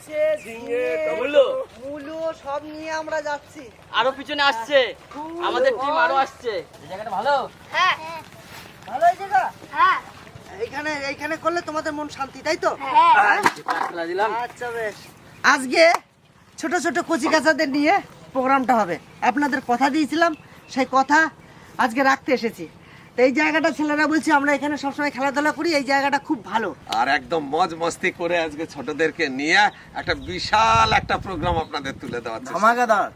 উচ্ছে ঝিঙে, টমেটো। মূলো সব নিয়ে আমরা যাচ্ছি। আরও পিছনে আসছে। আমাদের টিম আরও আসছে। জায়গাটা ভালো? হ্যাঁ। ভালো এই জায়গা? হ্যাঁ। এইখানে এইখানে করলে তোমাদের মন শান্তি তাই তো? হ্যাঁ। আচ্ছা বেশ। আজকে ছোট ছোট কচি কাচাদের নিয়ে প্রোগ্রামটা হবে। আপনাদের কথা দিয়েছিলাম সেই কথা আজকে রাখতে এসেছি। এই জায়গাটা ছেলেরা বলছে আমরা এখানে সবসময় খেলাধুলা করি এই জায়গাটা খুব ভালো। আর একদম মজ মস্তি করে আজকে ছোটদেরকে নিয়ে একটা বিশাল একটা প্রোগ্রাম আপনাদের তুলে দেওয়া ধামাকাদার।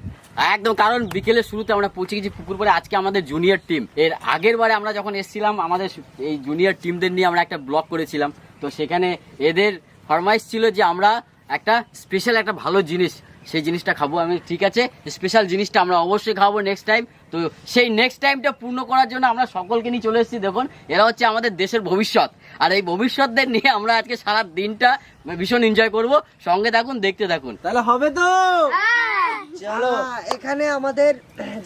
একদম কারণ বিকেলের শুরুতে আমরা পৌঁছে গেছি পুকুর পরে আজকে আমাদের জুনিয়র টিম এর আগের বারে আমরা যখন এসেছিলাম আমাদের এই জুনিয়র টিমদের নিয়ে আমরা একটা ব্লগ করেছিলাম। তো সেখানে এদের ফরমাইশ ছিল যে আমরা একটা স্পেশাল একটা ভালো জিনিস সেই জিনিসটা খাব। আমি ঠিক আছে স্পেশাল জিনিসটা আমরা অবশ্যই খাব নেক্সট টাইম তো সেই নেক্সট টাইমটা পূর্ণ করার জন্য আমরা সকলকে নিয়ে চলে এসেছি। দেখুন এরা হচ্ছে আমাদের দেশের ভবিষ্যৎ। আর এই ভবিষ্যৎদের নিয়ে আমরা আজকে সারা দিনটা ভীষণ এনজয় করব। সঙ্গে থাকুন দেখতে থাকুন। তাহলে হবে তো? হ্যাঁ। চলো। আমাদের আমাদের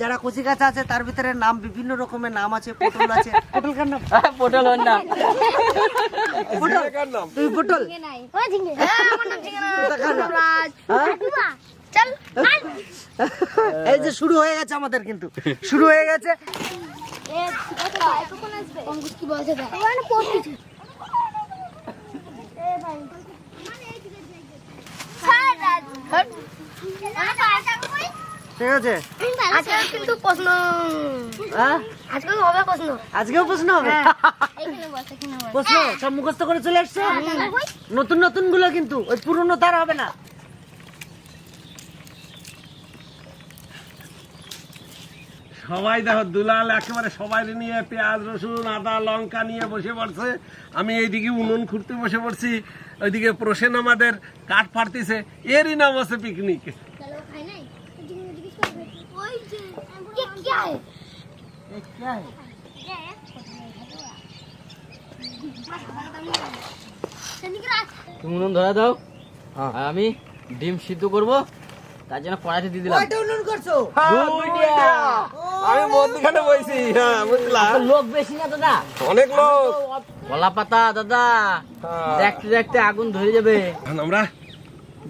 যারা কচি কাঁচা আছে তার ভিতরে নাম বিভিন্ন রকমের নাম আছে পটল আছে। পটল কার নাম? পটল ওর নাম। পটল? তুমি পটল। ঝিঙে নাই। ও ঝিঙে হ্যাঁ। আমার নাম কার নাম? রাজ। হ্যাঁ? চল এই যে শুরু হয়ে গেছে আমাদের কিন্তু। শুরু হয়ে গেছে। ঠিক আছে। হ্যাঁ মানে আজকে কিন্তু প্রশ্ন। হ্যাঁ? আজকে হবে প্রশ্ন। আজকেও প্রশ্ন? হবে এখানে বস এখানে বস প্রশ্ন? সব মুখস্থ করে চলে আসছো? নতুন নতুনগুলো কিন্তু ওই পুরনো তার হবে না। সবাই দেখো দুলাল একেবারে সবাই নিয়ে পেঁয়াজ রসুন আদা লঙ্কা নিয়ে বসে পড়ছে। আমি এইদিকে উনুন খুঁড়তে বসে পড়ছি ওইদিকে প্রসেন আমাদের কাঠ ফাটতেছে এরই নাম আছে পিকনিক উনুন ধরা দাও আমি ডিম সিদ্ধ করব। তার জন্য কড়াইতে দিয়ে দিলাম। কয়টা উনুন করছ? দুইটা। আমি মধ্যখানে বইছি। হ্যাঁ বুঝলা। লোক বেশি না দাদা। অনেক লোক। কলা পাতা দাদা। দেখতে দেখতে আগুন ধরে যাবে। আমরা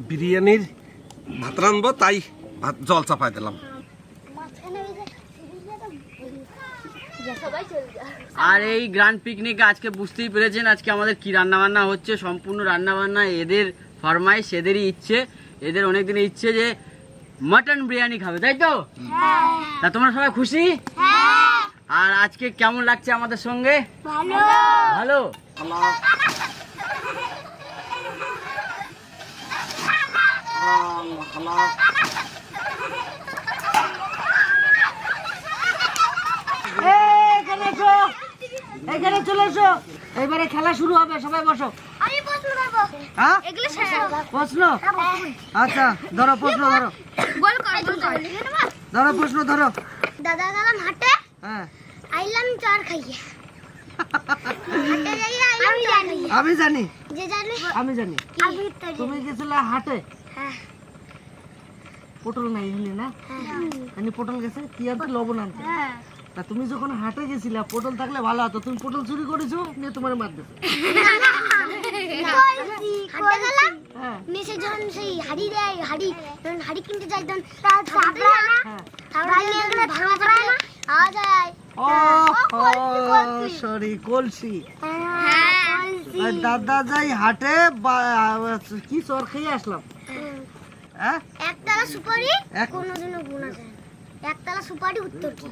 বিরিয়ানির ভাত রানবো তাই ভাত জল চাপাই দিলাম। আর এই গ্র্যান্ড পিকনিকে আজকে বুঝতেই পেরেছেন আজকে আমাদের কি রান্না বান্না হচ্ছে। সম্পূর্ণ রান্না বান্না এদের ফরমাইশ এদেরই ইচ্ছে। এদের অনেক দিনের ইচ্ছে যে মটন বিরিয়ানি খাবে তাই তো? তা তোমরা সবাই খুশি? আর আজকে কেমন লাগছে আমাদের সঙ্গে? ভালো। এখানে চলে এসো। এবারে খেলা শুরু হবে সবাই বসো। আমি প্রশ্ন করব। হ্যাঁ? এগুলো প্রশ্ন? আচ্ছা ধরো প্রশ্ন ধরো। গোল কর গোল কর। ধরো প্রশ্ন ধরো। দাদা গেলাম হাটে? হ্যাঁ। আইলাম চার খাইয়ে। হাটে যাই আইলাম চার খাইয়ে। আমি জানি। আমি জানি। তুমি গেছিলে হাটে? হ্যাঁ। পটল নাই না? এখানে পটল গেছে কি আনতে লবণ আনতে? হ্যাঁ। তা তুমি যখন হাটে গেছিলা পটল থাকলে ভালো হতো। তুমি পটল চুরি করেছ নিয়ে তোমার মার দিছো গেলাম হ্যাঁ। নিচে যখন সেই হাড়ি দেয় হাড়ি যখন হাড়ি কিনতে যাই তখন হ্যাঁ। ভাঙা যায়। না আওয়াজ হয় সরি কলসি। হ্যাঁ দাদা যাই হাটে কি চর খেয়ে আসলাম? হ্যাঁ। একতলা সুপারি এক- কোনোদিনও গুণা যায় একতলা সুপারি উত্তর কি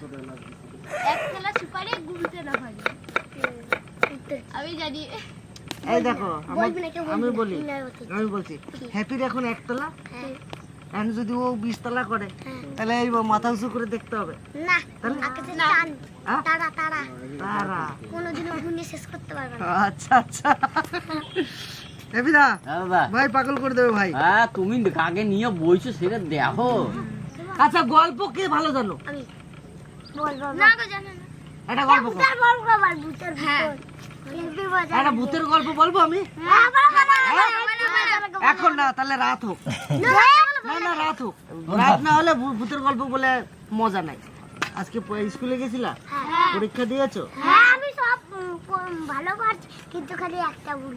একতলা সুপারি গুনতে না হয় আমি জানি। এই দেখো আমি বলি আমি বলছি হ্যাপির এখন একতলা? হ্যাঁ। এখন যদি ও বিশতলা করে হ্যাঁ। তাহলে এই মাথা উঁচু করে দেখতে হবে। না তাহলে? আকাশে চান? তারা তারা। তারা। কোনোদিনও গুনে শেষ করতে পারবে না। আচ্ছা আচ্ছা। ভাই পাগল করে দেবে ভাই। হ্যাঁ তুমি কাকে নিয়ে বইছো সেটা দেখো। আচ্ছা গল্প কে ভালো জানো? আমি বলব না গো জানো না। একটা গল্প ভূতের হ্যাঁ। একটা ভূতের গল্প বলব আমি। এখন না তাহলে রাত হোক। না, রাত হোক। রাত না হলে ভূতের গল্প বলে মজা নাই। আজকে স্কুলে গেছিলা? হ্যাঁ। পরীক্ষা দিয়েছ? হ্যাঁ আমি সব ভালো পারছি কিন্তু খালি একটা ভুল।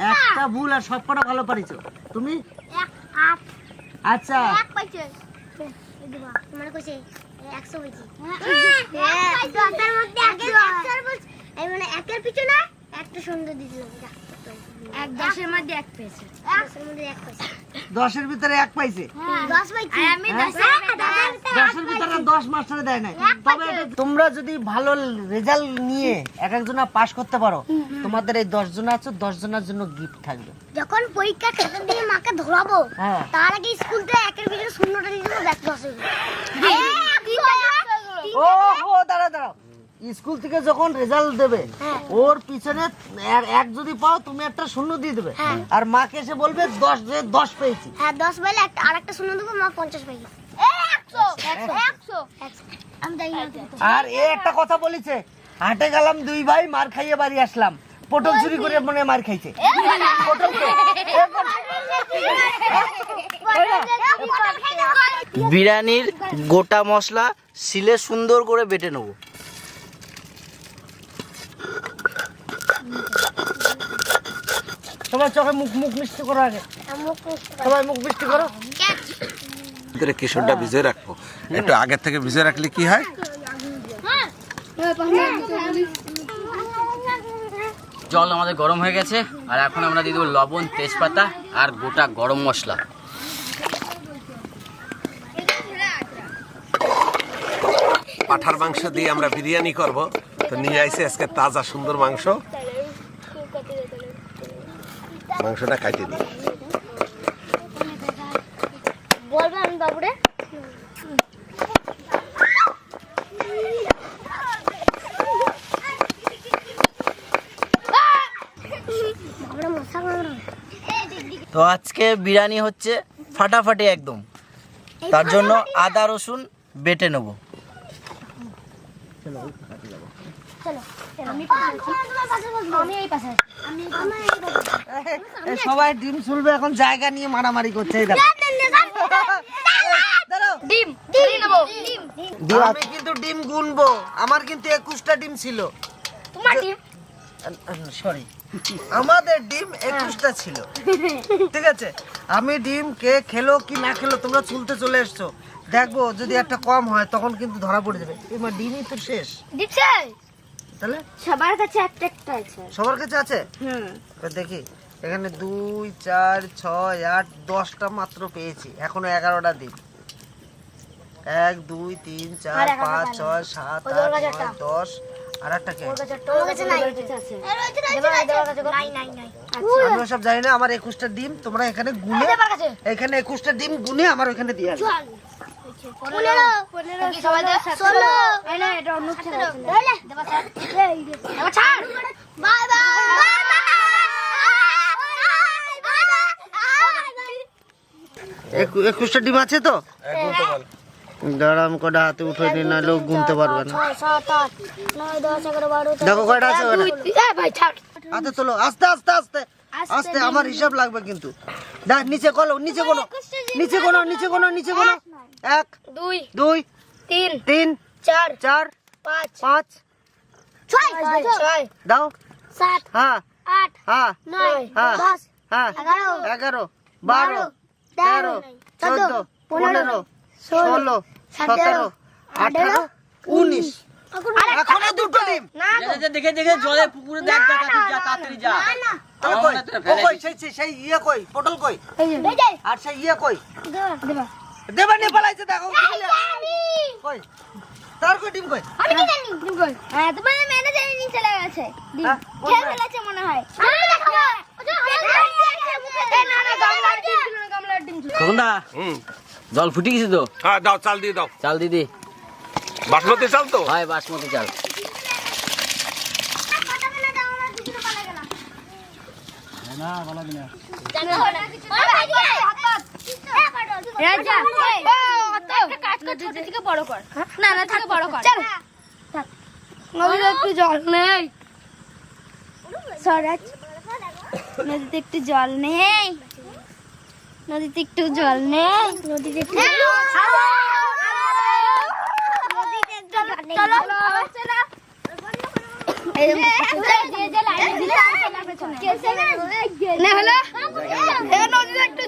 একটা? ভুল আর সব কটা ভালো পারিছো। তুমি? আচ্ছা। এক পাইছে। এই দেবা তোমার কইছে 100 পাইছে। হ্যাঁ একশো। এই মানে একের পিছনে একটা সুন্দর দিছিলাম এক দশের মধ্যে এক পেয়েছে। দশের মধ্যে এক পেয়েছে। দশের ভিতরে এক পাইছে? দশ পাইছি। আমি দশের ভিতরে দশ মাস্টারে দেয় নাই। তবে তোমরা যদি ভালো রেজাল্ট নিয়ে এক একজনা পাশ করতে পারো তোমাদের এই দশ জন আছে দশ জনের জন্য গিফট থাকবে। যখন পরীক্ষা খাতা দিয়ে মাকে ধরাবো হ্যাঁ। তার আগে স্কুল থেকে একের ভিতরে শূন্যটা দিয়ে দেবো দশ ও ও দাঁড়া দাঁড়াও। স্কুল থেকে যখন রেজাল্ট দেবে হ্যাঁ। ওর পিছনে এক- এক যদি পাও তুমি একটা শূন্য দিয়ে দেবে। হ্যাঁ। আর মাকে এসে বলবে দশ যে দশ পেয়েছি। হ্যাঁ দশ একটা আর একটা শূন্য দেবো মা পঞ্চাশ না আর এ একটা কথা বলেছে হাটে গেলাম দুই ভাই মার খাইয়ে বাড়ি আসলাম। পটল চুরি করে মনে মার খাইছে। বিরিয়ানির গোটা মশলা শিলে সুন্দর করে বেটে নেব। সবাই চোখে মুখ মুখ মিষ্টি করো আগে। সবাই মুখ মিষ্টি করো। ভিতরে ভিজে রাখব। একটু আগের থেকে ভিজে রাখলে কি হয়? জল আমাদের গরম হয়ে গেছে, আর এখন আমরা দিয়ে দেবো লবণ, তেজপাতা আর গোটা গরম মশলা। পাঠার মাংস দিয়ে আমরা বিরিয়ানি করব। তো নিয়ে আইছে আজকে তাজা সুন্দর মাংস। মাংসটা কাটে দিই। বাবুরে। তো আজকে বিরিয়ানি হচ্ছে ফাটাফাটি একদম। তার জন্য আদা রসুন বেটে নেব। চলো। সবাই ডিম চুলবে এখন জায়গা নিয়ে মারামারি করছে। ডিম ডিম ডিম ডিম। আমি কিন্তু ডিম গুনবো। আমার কিন্তু একুশটা ডিম ছিল। সরি। আমাদের ডিম একুশটা ছিল। ঠিক আছে? আমি ডিম কে খেলো কি না খেলো তোমরা চুলতে চলে এসছো। দেখব যদি একটা কম হয় তখন কিন্তু ধরা পড়ে যাবে। ডিমই তো শেষ। দিচ্ছে তাহলে? সবার কাছে একটা একটা আছে। সবার কাছে আছে? তো দেখি এখানে দুই চার ছয় আট দশটা মাত্র পেয়েছি। এখনও এগারোটা দিন। এক দুই তিন চার পাঁচ ছয় সাত আট নয় দশ আর একটা কে? আমার কাছে নাই। নাই নাই নাই। আমি ওসব জানি না আমার একুশটা ডিম তোমরা এখানে গুনে এখানে একুশটা ডিম গুনে আমার ওখানে দিয়ে আসবে পনেরো পনেরো সবাই ষোলো এটা অন্য ছাড় বাই একু- একুশটা ডিম আছে তো দাঁড়াম কটা হাতে উঠে নি না লোক গুনতে পারবে না দেখো কয়টা আছে হাতে তোলো আস্তে আস্তে আস্তে আস্তে আমার হিসাব লাগবে কিন্তু। দেখ নিচে কলো নিচে কোনো নিচে কোনো নিচে কোনো নিচে কোনো এক দুই দুই তিন তিন চার চার পাঁচ পাঁচ ছয় ছয় দাও। সাত হ্যাঁ আট হ্যাঁ নয় হ্যাঁ। দশ হ্যাঁ এগারো এগারো বারো তেরো চোদ্দ পনেরো ষোলো সতেরো আঠারো উনিশ। এখনও দুটো ডিম। দেখে দেখে জলে পুকুরে দেখ যা তাড়াতাড়ি যা। তাড়াতাড়ি যা তাহলে আমার কই? মনে হচ্ছে ও ফেলে কই? দিই। সেই সেই- সেই ইয়ে কই? পটল কই? আর সেই ইয়ে কই? দেবা দেবা। দেবা নে পালাইছে দেখো কই? তার কই ডিম কই? আমি কি জানি? ডিম কই? হ্যাঁ তোমার ম্যানেজার নিয়ে চলে গেছে ডিম। হ্যাঁ, খেয়ে ফেলেছে মনে হয়। আমি দেখো না না গামলার ডিম ছিল না গামলার ডিম ছিল। খোকনদা জল ফুটে গেছে তো? হ্যাঁ দাও চাল দিয়ে দাও। চাল দিদি বাসমতি চাল তো? হয় বাসমতি চাল। রাজা একটা কাজ কর ছোট থেকে বড় কর। না না থেকে বড় কর। চল। নদীতে একটু জল নেই। সরাজ নদীতে একটু জল নেই। নদীতে একটু জল নেই। নদীতে একটু চলো চলো না হলো এ নদীতে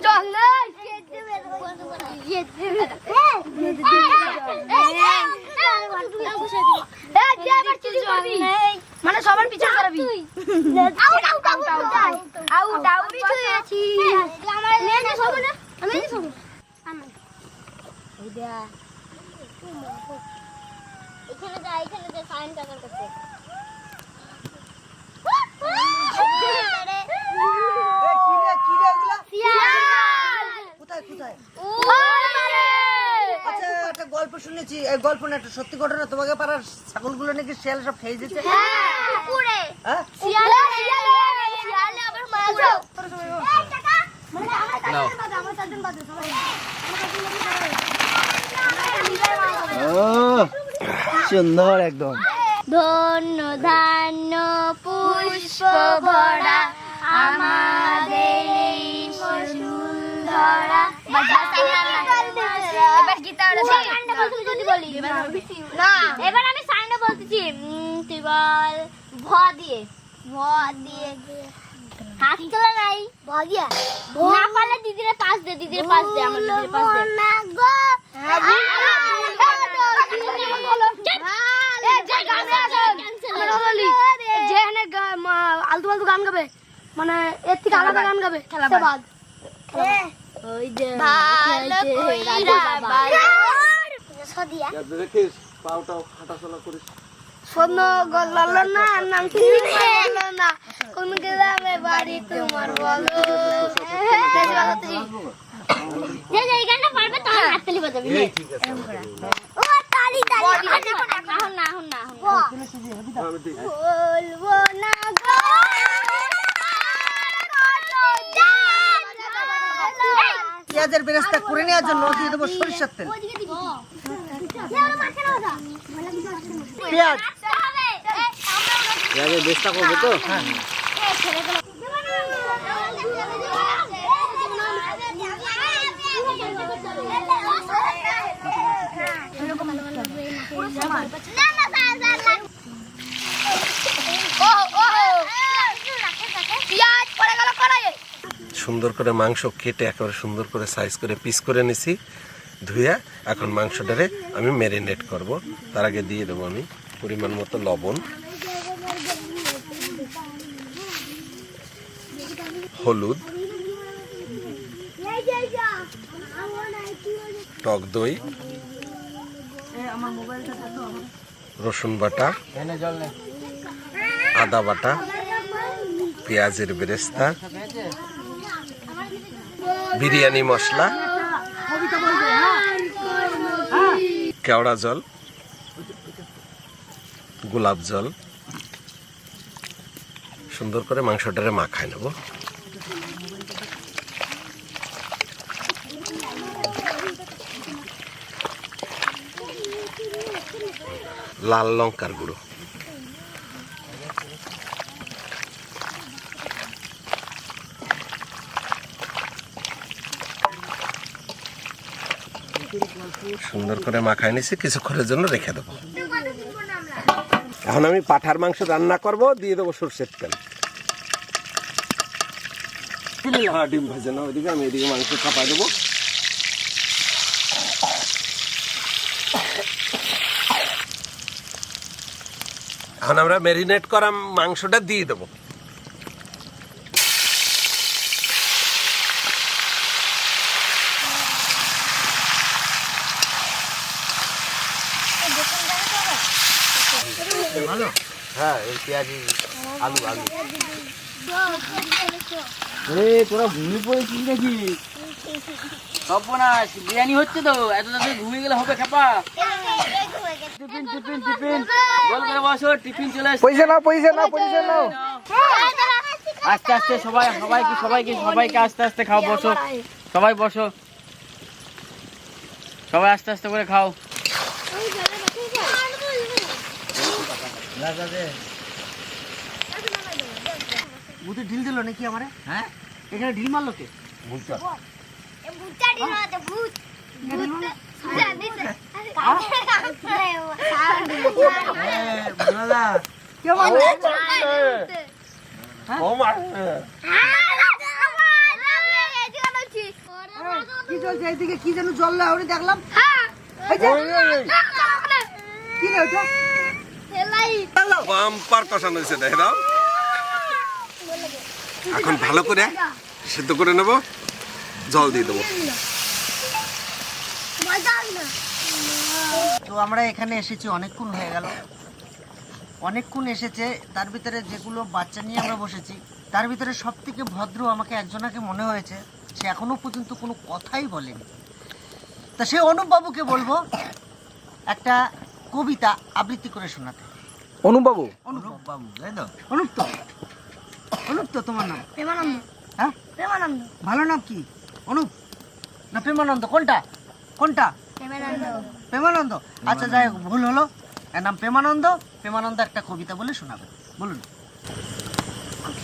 মানে সবার পিছন করাবি এখানে যা এখানে যা সাইন কাকার কাছে। গল্প শুনেছি এই গল্প না একটা সত্যি ঘটনা তোমাকে ছাগলগুলো নাকি সব খেয়ে সুন্দর একদম। ধন্য ধান্য পুষ্প ভরা আমাদের এবার গীতা যদি বলি না এবার আমি সাইনটা বলতেছি তুই বল ভ দিয়ে ভ দিয়ে হাত তোলা নাই ভ দিয়ে না পারলে দিদিরে পাস দে দিদিরে পাস দে আমার দিদিরে পাস দে না গো আলতু ফালতু গান গাবে মানে এর থেকে আলাদা গান গাবে সে বাদ। ভালো কইরা সদিয়া। দেখিস পাওটাও হাঁটাচলা করিস। শোনো গল্লাল না নাম চিনি বলো না? কোন গ্রামে বাড়ি তোমার বলো? যে যে পারবে তখন বাজাবি। ও তালি তালি এখন না এখন না এখন না আমি ঠিক বলব না গো পেঁয়াজের বেরেস্তা করে নেওয়ার জন্য দিয়ে দেবো সরিষার তেল পেঁয়াজ পেঁয়াজের বেস্তা করবে তো কড়াইয়ে সুন্দর করে মাংস কেটে একেবারে সুন্দর করে সাইজ করে পিস করে নিছি, ধুয়ে এখন মাংসটারে আমি ম্যারিনেট করব। তার আগে দিয়ে দেবো আমি পরিমাণ মতো লবণ। হলুদ, টক দই, রসুন বাটা আদা বাটা, পেঁয়াজের বেরেস্তা, বিরিয়ানি মশলা, কেওড়া জল, গোলাপ জল। সুন্দর করে মাংসটারে মাখায় নেব। লাল লঙ্কার গুঁড়ো। সুন্দর করে মাখায় নিছি কিছুক্ষণের জন্য রেখে দেবো। এখন আমি পাঠার মাংস রান্না করব, দিয়ে দেবো সর্ষের তেল। ডিম ভাজে না, ওইদিকে আমি এদিকে মাংস চাপাই দেবো। এখন আমরা ম্যারিনেট করা মাংসটা দিয়ে দেবো হ্যাঁ এই পেঁয়াজি আলু আলু। তোরা ঘুমিয়ে পড়েছিস নাকি? সর্বনাশ বিরিয়ানি হচ্ছে তো এত তাড়াতাড়ি ঘুমিয়ে গেলে হবে খাপা। Tiffin tiffin tiffin. বল করে বসো টিফিন চলে আসছে পয়সা নাও পয়সা নাও পয়সা নাও। আস্তে আস্তে সবাই সবাইকে সবাইকে সবাইকে আস্তে আস্তে খাও বসো। সবাই বসো। সবাই আস্তে আস্তে করে খাও। ভূতে ঢিল দিল নাকি আমারে হ্যাঁ এখানে ঢিল মারলো কে ভুলটা ভূতাড়ি না তো ভূত কি চলছে এইদিকে কি যেন জল লাউরি দেখলাম কি রে ওটা বাম্পার কষানো হয়েছে দেখে দাও এখন ভালো করে সেদ্ধ করে নেব। জল দিয়ে দেবো। তো আমরা এখানে এসেছি অনেকক্ষণ হয়ে গেল। অনেকক্ষণ এসেছে তার ভিতরে যেগুলো বাচ্চা নিয়ে আমরা বসেছি তার ভিতরে সব থেকে ভদ্র আমাকে একজনাকে মনে হয়েছে সে এখনও পর্যন্ত কোনো কথাই বলেনি। তা সে অনুপবাবুকে বলব একটা কবিতা আবৃত্তি করে শোনাতে। অনুপবাবু? অনুপ বাবু তাই তো? অনুপ তো অনুপ তো তোমার নাম? প্রেমানন্দ। হ্যাঁ? প্রেমানন্দ। ভালো নাম কি? অনুপ? না প্রেমানন্দ। কোনটা? কোনটা? প্রেমানন্দ। প্রেমানন্দ। আচ্ছা যাই হোক ভুল হলো। এর নাম প্রেমানন্দ। প্রেমানন্দ একটা কবিতা বলে শোনাবে। বলুন।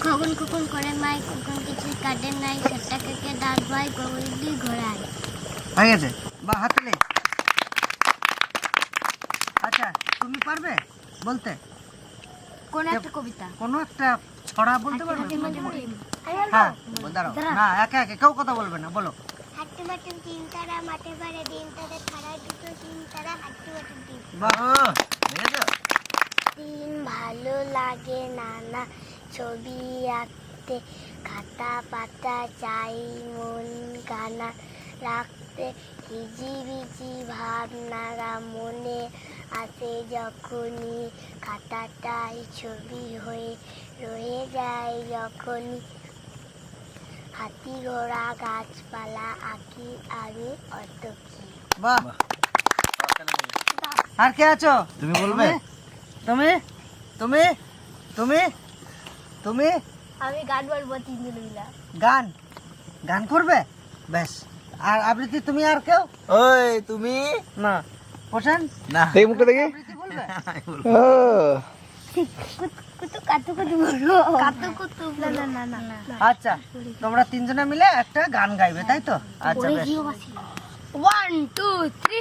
কখন কখন করে মাই কখন কিছু কাটে নাই সেটা কেকে দাঁত ভাই কবল ঘোরায় হয়ে গেছে? বা হাতলে আচ্ছা তুমি পারবে বলতে? কোন একটা কবিতা। কোনো একটা ছড়া বলতে পারবে? হ্যাঁ দাঁড়াও না একা একা কেউ কথা বলবে না বলো। হাট্টু বাটুম তিন তারা মাঠে পারে দিন তারা ছাড়াই দুটো তিন তারা হাট্টু বাটুম তিন। বাহ দিন ভালো লাগে নানা ছবি আঁকতে খাতা পাতা চাই মন গানা রাখতে। হিজিবিজি ভাবনারা মনে আসে যখনই খাতাটাই ছবি হয়ে রয়ে যায় যখনই হাতি ঘোড়া গাছপালা আঁকি আমি অত কি? বাহ। আর কে আছো? তুমি বলবে? তুমি? তুমি? তুমি? তুমি? আমি গান বলব তিনজন মিলা। গান? গান করবে? বেশ আর আবৃত্তি তুমি আর কেউ? ওই তুমি? না। পোষণ না। দেখি মুখটা দেখি। আবৃত্তি বলবে। ও। কুতু কাতু কুতু বলব কাতু কুতু না না না না। আচ্ছা তোমরা তিনজনে মিলে একটা গান গাইবে তাই তো? আচ্ছা ওয়ান টু থ্রি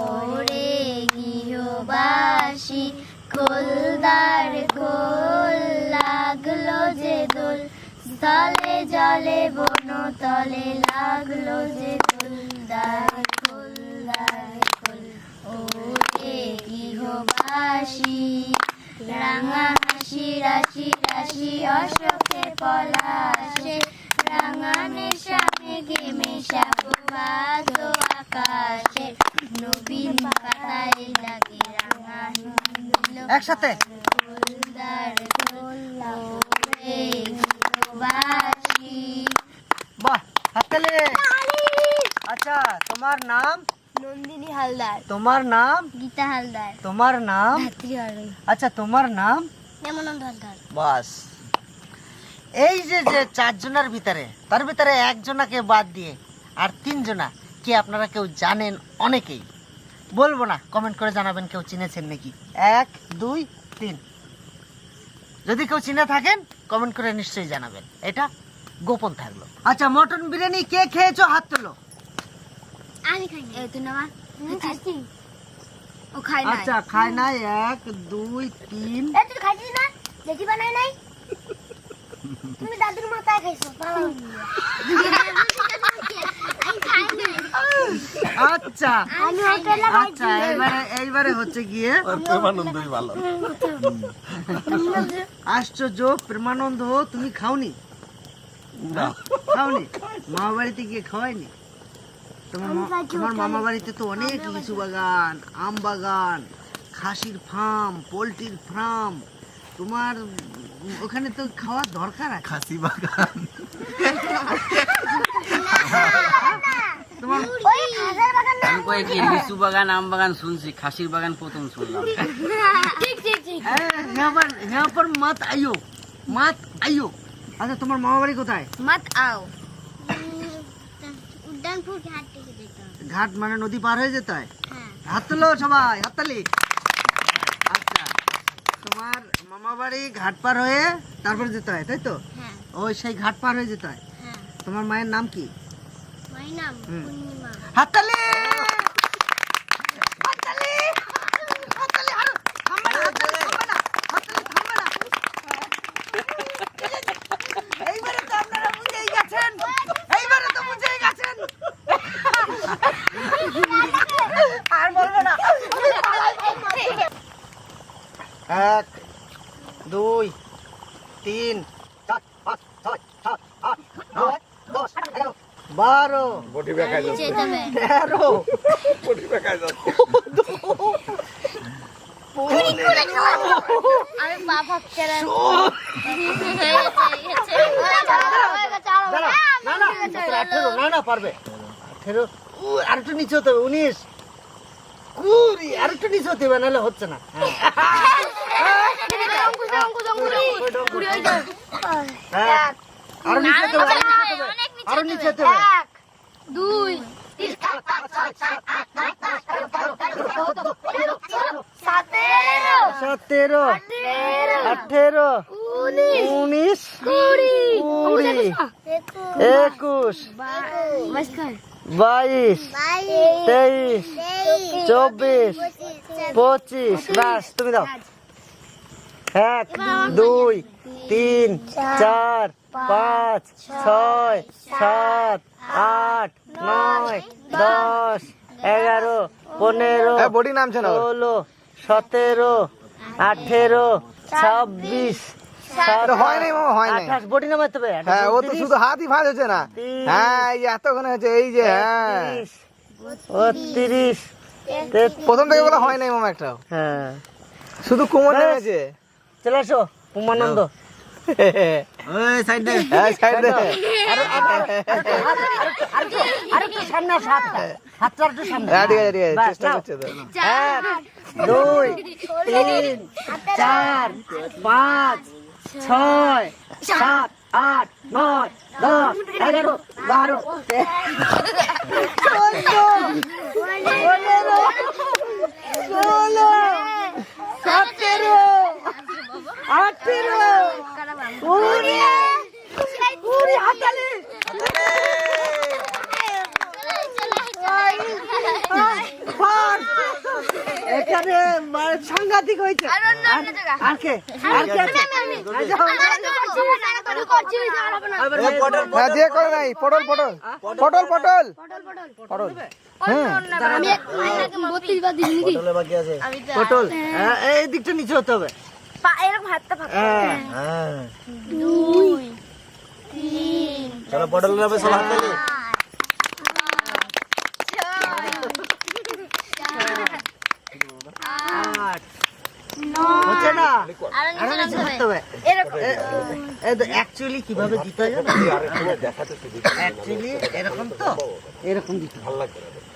ওরে গৃহবাসী খোলদার খোল লাগল যে দোল। স্থলে জলে বন তলে লাগল যে দোলদার খোলদার খোল ওরে গৃহবাসী। রাঙা হাসি রাশি রাশি অশোকে পলাশে রাঙা নেশা মেঘে মেশা প্রভাত আকাশে। নবীন পাতায় লাগে রাঙা একসাথে। বাহ হাততালি। আচ্ছা তোমার নাম? নন্দিনী হালদার। তোমার নাম? গীতা হালদার। তোমার নাম? আচ্ছা তোমার নাম? প্রেমানন্দ হালদার। বাস। এই যে যে চারজনের ভিতরে তার ভিতরে একজনাকে বাদ দিয়ে আর তিনজনা কি আপনারা কেউ জানেন অনেকেই? বলব না কমেন্ট করে জানাবেন কেউ চিনেছেন নাকি? এক দুই তিন। যদি কেউ চিনে থাকেন কমেন্ট করে নিশ্চয়ই জানাবেন। এটা গোপন থাকল। আচ্ছা মটন বিরিয়ানি কে খেয়েছো? হাত তোলো। আমি খাইনি এই তুই না ও খায় না আচ্ছা খায় নাই এক দুই তিন। এ তুই খাইছিস না? দেখি বানাই নাই? তুমি দাদুর মাথায় খাইছো বাবা। আমি খাই নাই আচ্ছা আচ্ছা এইবারে এইবারে হচ্ছে গিয়ে প্রেমানন্দই ভালো। আশ্চর্য প্রেমানন্দ তুমি খাওনি? খাওনি? মামা বাড়িতে গিয়ে খাওয়াইনি? তোমার মামা বাড়িতে তো অনেক লিচু বাগান আম বাগান খাসির ফার্ম পোলট্রির ফার্ম। তোমার ওখানে তো খাওয়ার দরকার আছে। খাসি বাগান। লিচু বাগান আম বাগান শুনছি খাসির বাগান প্রথম শুনলাম। হ্যাঁ, হ্যাঁ, হ্যাঁ, মাত আইও মাত আইও। আচ্ছা তোমার মামা বাড়ি কোথায়? মাত আও। উদ্যানপুর ঘাট। ঘাট মানে নদী পার হয়ে যেত হয়? হ্যাঁ। হাত তুলো সবাই হাততালি। আচ্ছা তোমার মামা বাড়ি ঘাট পার হয়ে তারপরে যেতে হয় তাই তো? হ্যাঁ। ওই সেই ঘাট পার হয়ে যেতে হয়। হ্যাঁ। তোমার মায়ের নাম কি? হাততালি হাততালি আরও থামবে না হাততালি থামবে না হাততালি থামবে না এইবারে তো আপনারা বুঝেই গেছেন এইবারে তো বুঝেই গেছেন আর বলব না এক দুই তিন চার পাঁচ বটি বেকায় যাচ্ছে তেরো বটি বেকায় যাচ্ছে আমি পা ফাঁকছে না না না আঠেরো না না পারবে। আঠেরো উ, আর একটু নিচে হতে হবে উনিশ। কুড়ি আর একটু নিচে হতে হবে নাহলে হচ্ছে না। হ্যাঁ। আরও নিচে হতে হবে। আরও নিচে হতে হবে। দুই সতেরো। আঠেরো। উনিশ। কুড়ি। একুশ। বাইশ। তেইশ। চব্বিশ। পঁচিশ। বাস তুমি দাও। এক দুই তিন চার পাঁচ ছয় সাত আট নয় দশ এগারো পনেরো বডি নামছে না ষোলো সতেরো আঠেরো ছাব্বিশ এটা হয় মামা হয় নাই। আঠাশ বডি নামাতে হবে হ্যাঁ ও তো শুধু হাতই ভাঁজ হচ্ছে না। হ্যাঁ এই এতক্ষণে হচ্ছে এই যে হ্যাঁ। বত্রিশ প্রথম থেকে বলা হয় নাই মামা একটাও। হ্যাঁ। শুধু কোমর ব্যাস। নেমেছে চলে আসো উমানন্দ হ্যাঁ। সাইড দে। আরও একটু সামনে আসো হাতটা হাতটা একটু সামনে। হ্যাঁ ঠিক আছে ঠিক আছে চেষ্টা করছে এক দুই তিন চার পাঁচ ছয় সাত আট নয় দশ এগারো বারো চোদ্দ পনেরো ষোলো সতেরো আঠেরো কুড়ি হাতালি। এখানে মানে সাংঘাতিক হয়েছে। আর আর কে? আর কে হ্যাঁ করে নাই পটল পটল। পটল পটল পটল। হ্যাঁ। পটল হ্যাঁ, এই দিকটা নিচে হতে হবে। এরকম হাতটা হ্যাঁ। দুই। চলো পটল নেবে সব হাত তালি হবে। কীভাবে দিতে হয়? এরকম তো। এরকম দিতে ভালো হ্যাঁ,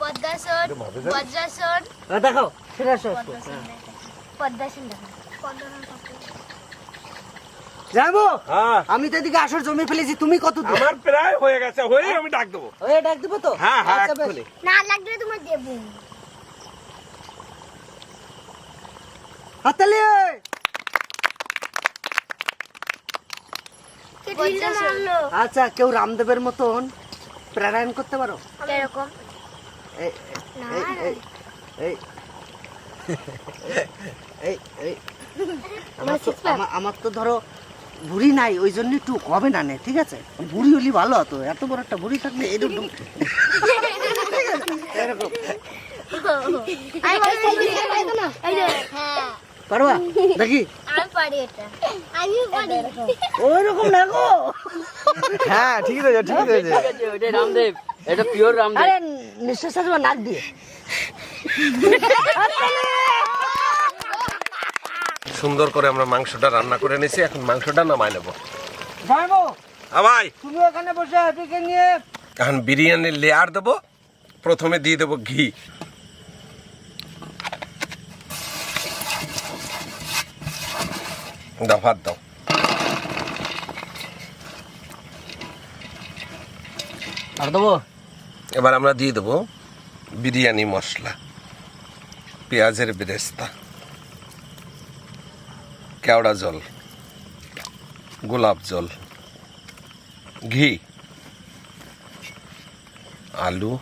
পদ্মাসন বজ্রাসন। হ্যাঁ। পদ্মাসন দেখো যাব হ্যাঁ। আমি তো এদিকে আসর জমি ফেলেছি তুমি কত দূর? আমার প্রায় হয়ে গেছে হয়ে আমি ডাক দেবো। ওই ডাক দিব তো? হ্যাঁ হ্যাঁ আচ্ছা, না লাগলে তোমার দেবো। পদ্মাসন। আচ্ছা কেউ রামদেবের মতন প্রাণায়াম করতে পারো? এরকম আমার তো আমা- আমার তো ধরো বুড়ি নাই ওই জন্য একটু কবে না নে ঠিক আছে? বুড়ি হলি ভালো হতো এত বড় একটা বুড়ি থাকলে এরকম এরকম আমি পারি না এই যে হ্যাঁ পারবা? দেখি। আমি পারি এটা। আমি পারি ওই রকম না গো। হ্যাঁ ঠিক আছে ঠিক আছে ঠিক আছে ওইটাই রামদেব। এটা পিওর রামদেব আরে নিঃশ্বাস আসবে নাক দিয়ে। সুন্দর করে আমরা মাংসটা রান্না করে নিয়েছি এখন মাংসটা নামাই নেব। ভাই। তুমি ওখানে বসে হ্যাপিকে নিয়ে এখন বিরিয়ানির লেয়ার দেবো প্রথমে দিয়ে দেবো ঘি। দাও ভাত দাও। আর দেবো? এবার আমরা দিয়ে দেবো বিরিয়ানি মশলা, পেঁয়াজের বেরেস্তা, কেওড়া জল, গোলাপ জল, ঘি, আলু,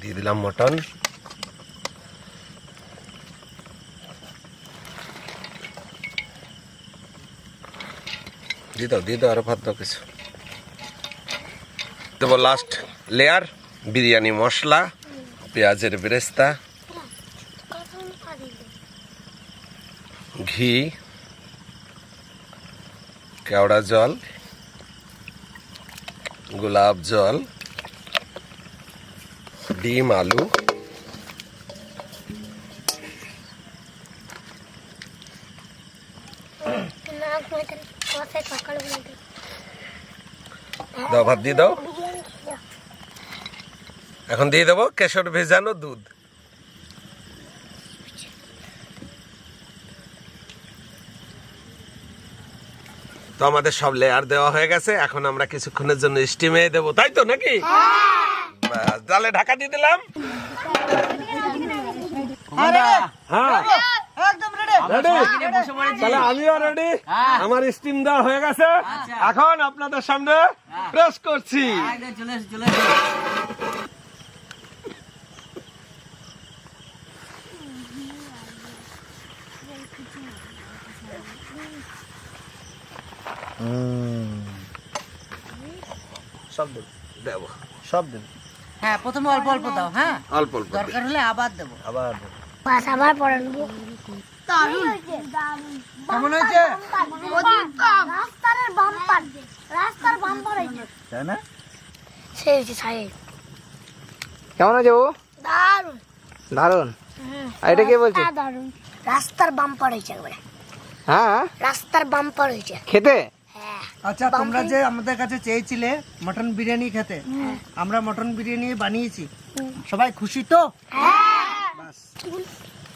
দিয়ে দিলাম মটন। দিয়ে দাও দিয়ে দাও আরও ভাত দাও কিছু। দেবো লাস্ট লেয়ার বিরিয়ানি মশলা, পেঁয়াজের বেরেস্তা, ঘি, কেওড়া জল, গোলাপ জল, ডিম, আলু না ঘুমাইতে কথায় সকালে ঘুমাইতে ভাত দিয়ে দাও। এখন দিয়ে দেবো কেশর ভেজানো দুধ। তো আমাদের সব লেয়ার দেওয়া হয়ে গেছে এখন আমরা কিছুক্ষণের জন্য স্টিমে দেবো তাই তো নাকি? তাহলে ঢাকা দিয়ে দিলাম। হ্যাঁ। তাহলে আমিও রেডি হ্যাঁ। আমার স্টিম দেওয়া হয়ে গেছে। আচ্ছা। এখন আপনাদের সামনে প্রেস করছি। সব দেব। সব দেব। হ্যাঁ প্রথমে অল্প অল্প দাও হ্যাঁ? অল্প অল্প দরকার হলে আবার দেবো। আবার দেব। আবার পড়ে নেব। কেমন হয়েছে? রাস্তার বাম্পার রাস্তার বাম্পার হয়েছে। তাই না? সেই হয়েছে সাহেব। কেমন আছে ও দারুণ দারুণ আর এটা কে বলছে? দারুণ রাস্তার বাম্পার হয়েছে একবারে। হ্যাঁ? রাস্তার বাম্পার হয়েছে। খেতে? হ্যাঁ। আচ্ছা তোমরা যে আমাদের কাছে চেয়েছিলে মটন বিরিয়ানি খেতে আমরা মটন বিরিয়ানি বানিয়েছি। সবাই খুশি তো?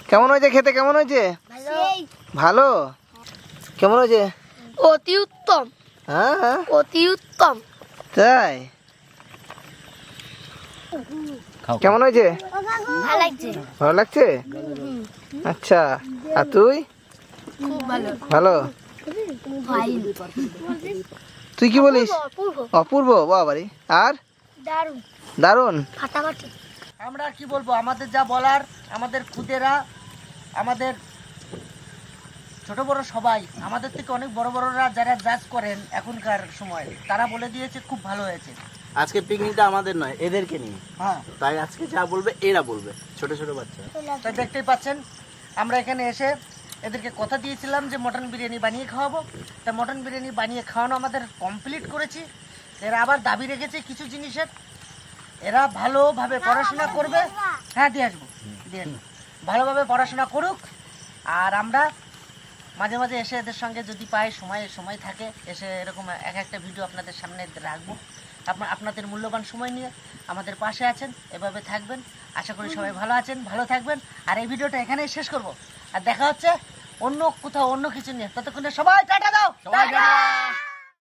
কেমন হয়েছে খেতে? কেমন হয়েছে? ভালো? কেমন হয়েছে? অতি উত্তম। হ্যাঁ। হ্যাঁ অতি উত্তম। তাই? কেমন হয়েছে? ভালো লাগছে। আচ্ছা আর তুই? ভালো। ভালো? তুই কি বলিস? অপূর্ব বাবারি। আর? দারুণ দারুণ ফাটাফাটি। আমরা কি বলব? আমাদের যা বলার আমাদের খুদেরা আমাদের ছোট বড় সবাই আমাদের থেকে অনেক বড় বড়রা যারা জাজ করেন এখনকার সময় তারা বলে দিয়েছে খুব ভালো হয়েছে। আজকে পিকনিকটা আমাদের নয় এদেরকে নিয়ে। হ্যাঁ। তাই আজকে যা বলবে এরা বলবে ছোট ছোট বাচ্চা। তো দেখতেই পাচ্ছেন আমরা এখানে এসে এদেরকে কথা দিয়েছিলাম যে মটন বিরিয়ানি বানিয়ে খাওয়াবো। তা মটন বিরিয়ানি বানিয়ে খাওয়ানো আমাদের কমপ্লিট করেছি। এরা আবার দাবি রেখেছে কিছু জিনিসের এরা ভালোভাবে পড়াশোনা করবে। হ্যাঁ দিয়ে আসব দিয়ে আসব। ভালোভাবে পড়াশোনা করুক আর আমরা মাঝে মাঝে এসে এদের সঙ্গে যদি পাই সময় সময় থাকে এসে এরকম এক একটা ভিডিও আপনাদের সামনে রাখব। আপনার আপনাদের মূল্যবান সময় নিয়ে আমাদের পাশে আছেন এভাবে থাকবেন। আশা করি সবাই ভালো আছেন ভালো থাকবেন। আর এই ভিডিওটা এখানেই শেষ করব। আর দেখা হচ্ছে অন্য কোথাও অন্য কিছু নিয়ে। ততক্ষণে সবাই টাটা দাও।